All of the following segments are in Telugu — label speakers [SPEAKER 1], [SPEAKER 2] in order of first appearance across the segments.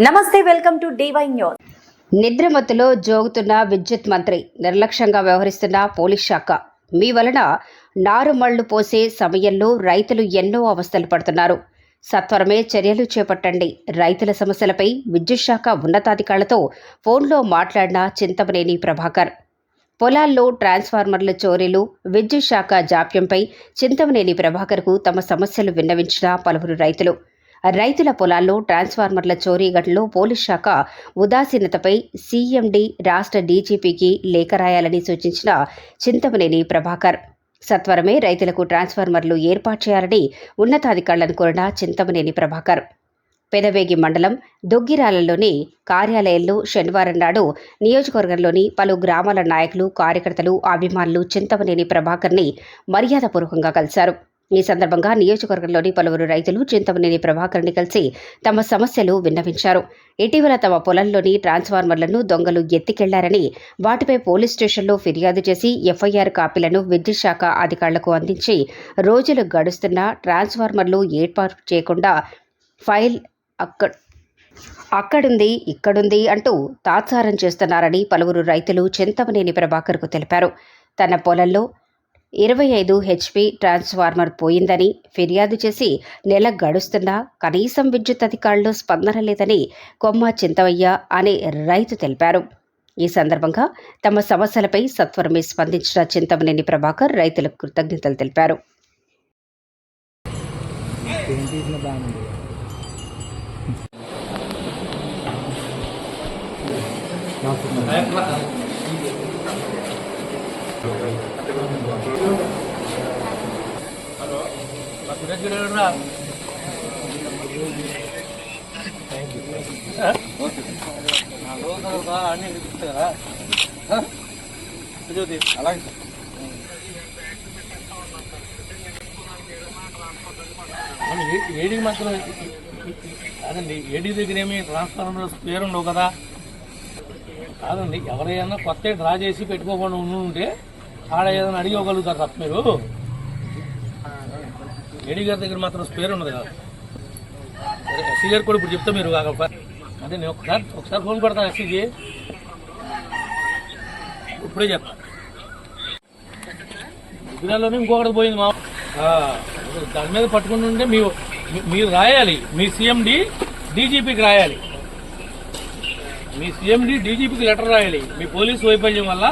[SPEAKER 1] నమస్తే వెల్కమ్ టు డివై న్యూస్.
[SPEAKER 2] నిద్రమత్తులో జోగుతున్న విద్యుత్ మంత్రి నిర్లక్ష్యంగా వ్యవహరిస్తున్న పోలీస్ శాఖ. మీ వలన నారుమళ్ళు పోసే సమయంలో రైతులు ఎన్నో అవస్థలు పడుతున్నారు. సత్వరమే చర్యలు చేపట్టండి. రైతుల సమస్యలపై విద్యుత్ శాఖ ఉన్నతాధికారులతో ఫోన్లో మాట్లాడిన చింతమనేని ప్రభాకర్. పొలాల్లో ట్రాన్స్ఫార్మర్ల చోరీలు విద్యుత్ శాఖ జాప్యంపై చింతమనేని ప్రభాకర్కు తమ సమస్యలు విన్నవించిన పలువురు రైతులు. రైతుల పొలాల్లో ట్రాన్స్ఫార్మర్ల చోరీ ఘటనలో పోలీస్ శాఖ ఉదాసీనతపై సీఎండీ రాష్ట్ర డీజీపీకి లేఖ రాయాలని సూచించిన చింతమనేని ప్రభాకర్. సత్వరమే రైతులకు ట్రాన్స్ఫార్మర్లు ఏర్పాటు చేయాలని ఉన్నతాధికారులను కోరిన చింతమనేని ప్రభాకర్. పెదవేగి మండలం దొగ్గిరాలలోని కార్యాలయంలో శనివారం నాడు నియోజకవర్గంలోని పలు గ్రామాల నాయకులు కార్యకర్తలు అభిమానులు చింతమనేని ప్రభాకర్ని మర్యాదపూర్వకంగా కలిశారు. ఈ సందర్భంగా నియోజకవర్గంలోని పలువురు రైతులు చింతమనేని ప్రభాకర్ని కలిసి తమ సమస్యలు విన్నవించారు. ఇటీవల తమ పొలంలోని ట్రాన్స్ఫార్మర్లను దొంగలు ఎత్తికెళ్ళారని వాటిపై పోలీస్ స్టేషన్లో ఫిర్యాదు చేసి ఎఫ్ఐఆర్ కాపీలను విద్యుత్ శాఖ అధికారులకు అందించి రోజులు గడుస్తున్నా ట్రాన్స్ఫార్మర్లు ఏర్పాటు చేయకుండా ఫైల్ అక్కడ అక్కడుంది ఇక్కడుంది అంటూ తాత్సారం చేస్తున్నారని పలువురు రైతులు చింతమనేని ప్రభాకర్కు తెలిపారు. తన పొలంలో ఇరవై ఐదు హెచ్పి ట్రాన్స్ఫార్మర్ పోయిందని ఫిర్యాదు చేసి నెల గడుస్తున్నా కనీసం విద్యుత్ అధికారులు స్పందన లేదని కొమ్మ చింతవయ్య అనే రైతు తెలిపారు. ఈ సందర్భంగా తమ సమస్యలపై సత్వరమే స్పందించిన చింతమనేని ప్రభాకర్ రైతులకు కృతజ్ఞతలు తెలిపారు.
[SPEAKER 3] అలాగే
[SPEAKER 4] మనం ఏ- ఏడీకి మాత్రం కాదండి ఏడీ దగ్గర ఏమి ట్రాన్స్ఫార్మర్ స్పేర్ ఉండవు కదా. కాదండి ఎవరైనా కొత్త డ్రా చేసి పెట్టుకోకుండా ఉండి ఉంటే ఆడ ఏదైనా అడిగోగలుగుతారు తప్ప మీరు. ఏడీ గారి దగ్గర మాత్రం స్పేర్ ఉన్నది కదా. సరే ఎస్సీ గారు కూడా ఇప్పుడు చెప్తా మీరు కాక అదే నేను ఒకసారి ఒకసారి ఫోన్ కొడతాను ఎస్సీకి. ఇప్పుడే చెప్తా. గుజరాత్లోనే ఇంకొకటి పోయింది మా దాని మీద పట్టుకుని ఉంటే మీ మీరు రాయాలి. మీ సీఎండి డీజీపీకి రాయాలి. మీ సీఎండి డీజీపీకి లెటర్ రాయాలి. మీ పోలీసు వైఫల్యం వల్ల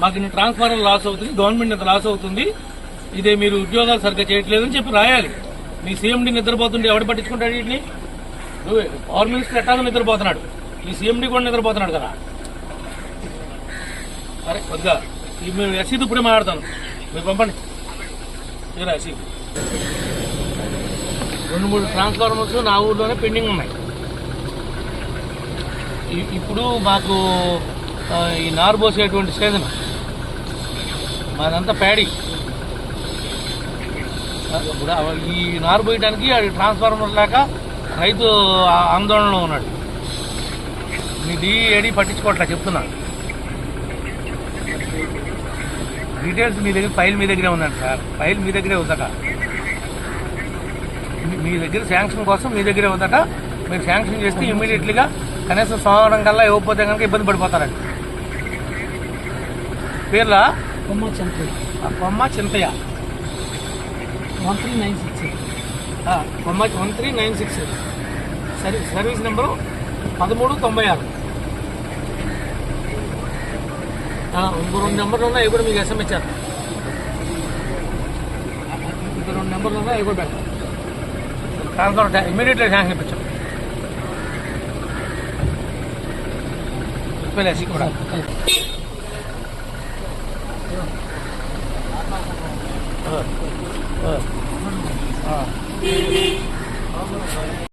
[SPEAKER 4] మాకు ఇన్ని ట్రాన్స్ఫార్మర్ లాస్ అవుతుంది గవర్నమెంట్ ఇంత లాస్ అవుతుంది. ఇదే మీరు ఉద్యోగాలు సరిగ్గా చేయట్లేదని చెప్పి రాయాలి. మీ సీఎండి నిద్రపోతుండే ఎవడు పట్టించుకుంటాడు వీటిని? నువ్వే. పవర్ మినిస్టర్ ఎట్టాగో నిద్రపోతున్నాడు. మీ సీఎండి కూడా నిద్రపోతున్నాడు కదా. అరే కొద్దిగా. మేము మీరు ఇప్పుడే మాట్లాడతాను. మీరు పంపండి. మీరు ఎస్సీ రెండు మూడు ట్రాన్స్ఫార్మర్స్ నా ఊర్లోనే పెండింగ్ ఉన్నాయి. ఇ- ఇప్పుడు మాకు ఈ నారు పోసేటువంటి మాదంతా ప్యాడీ. ఇప్పుడు ఈ నారు పోయడానికి అది ట్రాన్స్ఫార్మర్ లేక రైతు ఆందోళనలో ఉన్నాడు. మీ డిఏడి పట్టించుకోవట్లే చెప్తున్నాను డీటెయిల్స్ మీ దగ్గర ఫైల్ మీ దగ్గరే ఉందండి సార్. ఫైల్ మీ దగ్గరే ఉందట. మీ- దగ్గర శాంక్షన్ కోసం మీ దగ్గరే ఉందట. మీరు శాంక్షన్ చేస్తే ఇమీడియట్లీగా కనీసం సోమవారం కల్లా ఇవ్వకపోతే కనుక ఇబ్బంది పడిపోతారండి పేర్లా?
[SPEAKER 5] కొమ్మ
[SPEAKER 4] ఆ Komma Chintayya.
[SPEAKER 5] One three nine six
[SPEAKER 4] ఆ, comma one three nine six service service number పదమూడు తొంభై ఆరు ఆ, ఇంకో రెండు నెంబర్లు ఉన్నాయి అవి కూడా మీకు ఎస్ఎంఎస్ చేస్తాను ఇంకో రెండు నెంబర్లు ఉన్నాయి అవి కూడా పెడతాను ట్రాన్స్ఫర్ ఇమీడియట్లీ శాంక్షన్ ఇప్పించాం ఎస్పీఎల్ఎస్సి కూడా 嗯嗯嗯嗯